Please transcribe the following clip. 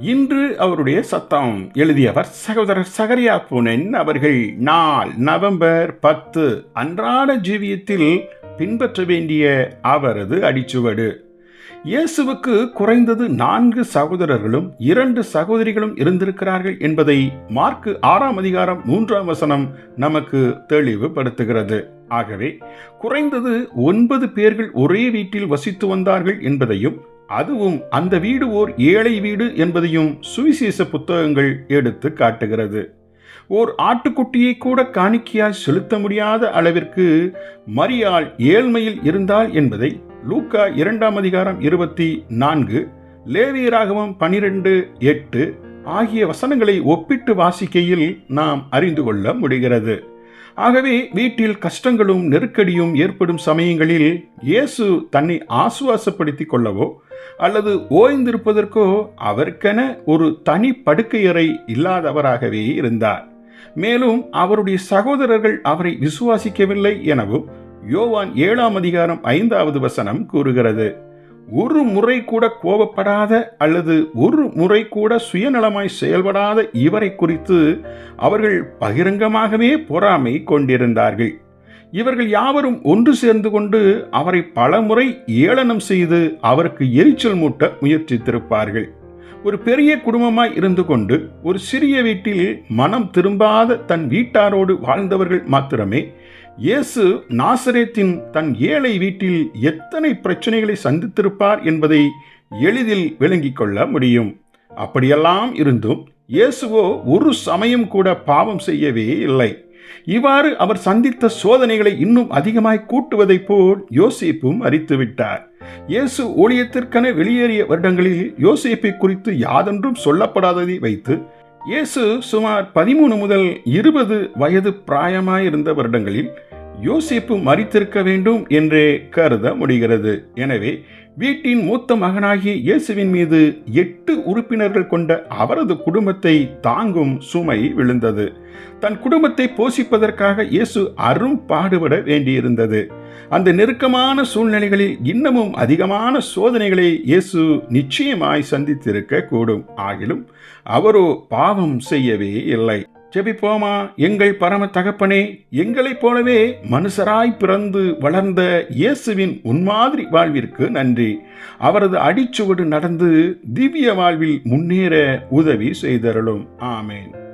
இன்று அவருடைய சத்தம் எழுதியவர் சகோதரர் சகரியா புனென் அவர்கள். நாள் நவம்பர் பத்து. அன்றாட ஜீவியத்தில் பின்பற்ற வேண்டிய அவரது அடிச்சுவடு. இயேசுவுக்கு குறைந்தது நான்கு சகோதரர்களும் இரண்டு சகோதரிகளும் இருந்திருக்கிறார்கள் என்பதை மார்க்கு ஆறாம் அதிகாரம் மூன்றாம் வசனம் நமக்கு தெளிவுபடுத்துகிறது. ஆகவே குறைந்தது ஒன்பது பேர்கள் ஒரே வீட்டில் வசித்து வந்தார்கள் என்பதையும் அதுவும் அந்த வீடு ஓர் ஏழை வீடு என்பதையும் சுவிசேஷ புத்தகங்கள் எடுத்து காட்டுகிறது. ஓர் ஆட்டுக்குட்டியை கூட காணிக்கையாய் செலுத்த முடியாத அளவிற்கு மரியாள் ஏழ்மையில் இருந்தாள் என்பதை லூக்கா இரண்டாம் அதிகாரம் இருபத்தி நான்கு லேவியராகவும் பனிரெண்டு எட்டு ஆகிய வசனங்களை ஒப்பிட்டு வாசிக்கையில் நாம் அறிந்து கொள்ள முடிகிறது. ஆகவே வீட்டில் கஷ்டங்களும் நெருக்கடியும் ஏற்படும் சமயங்களில் இயேசு தன்னை ஆசுவாசப்படுத்திக் கொள்ளவோ அல்லது ஓய்ந்திருப்பதற்கோ அவருக்கென ஒரு தனி படுக்கையறை இல்லாதவராகவே இருந்தார். மேலும் அவருடைய சகோதரர்கள் அவரை விசுவாசிக்கவில்லை எனவும் யோவான் ஏழாம் அதிகாரம் ஐந்தாவது வசனம் கூறுகிறது. ஒரு முறை கூட கோபப்படாத அல்லது ஒரு முறை கூட சுயநலமாய் செயல்படாத இவரை குறித்து அவர்கள் பகிரங்கமாகவே பொறாமை கொண்டிருந்தார்கள். இவர்கள் யாவரும் ஒன்று சேர்ந்து கொண்டு அவரை பலமுறை ஏளனம் செய்து அவருக்கு எரிச்சல் மூட்ட முயற்சித்திருப்பார்கள். ஒரு பெரிய குடும்பமாய் இருந்து கொண்டு ஒரு சிறிய வீட்டில் மனம் திரும்பாத தன் வீட்டாரோடு வாழ்ந்தவர்கள் மாத்திரமே இயேசு நாசரேத்தின் தன் ஏழை வீட்டில் எத்தனை பிரச்சனைகளை சந்தித்திருப்பார் என்பதை எளிதில் விளங்கிக் கொள்ள முடியும். அப்படியெல்லாம் இருந்தும் இயேசுவோ ஒரு சமயம் கூட பாவம் செய்யவே இல்லை. இவ்வாறு அவர் சந்தித்த சோதனைகளை இன்னும் அதிகமாய் கூட்டுவதைப் போல் யோசிப்பும் அறித்துவிட்டார் இயேசு ஊழியத்திற்கென வெளியேறிய வருடங்களில் யோசிப்பை குறித்து யாதொன்றும் சொல்லப்படாததை வைத்து இயேசு சுமார் பதிமூணு முதல் இருபது வயது பிராயமாயிருந்த வருடங்களில் யோசிப்பு மறித்திருக்க வேண்டும் என்றே கருத முடிகிறது. எனவே வீட்டின் மூத்த மகனாகிய இயேசுவின் மீது எட்டு உறுப்பினர்கள் கொண்ட அவரது குடும்பத்தை தாங்கும் சுமை விழுந்தது. தன் குடும்பத்தை போஷிப்பதற்காக இயேசு அரும் பாடுபட வேண்டியிருந்தது. அந்த நெருக்கமான சூழ்நிலைகளில் இன்னமும் அதிகமான சோதனைகளை இயேசு நிச்சயமாய் சந்தித்திருக்க கூடும் ஆகிலும் அவரோ பாவம் செய்யவே இல்லை. ஜெபிப்போமா? எங்கள் பரம தகப்பனே எங்களைப் போலவே மனுஷராய் பிறந்து வளர்ந்த இயேசுவின் உன்மாதிரி வாழ்விற்கு நன்றி. அவரது அடிச்சுவடு நடந்து திவ்ய வாழ்வில் முன்னேற உதவி செய்தருளும். ஆமேன்.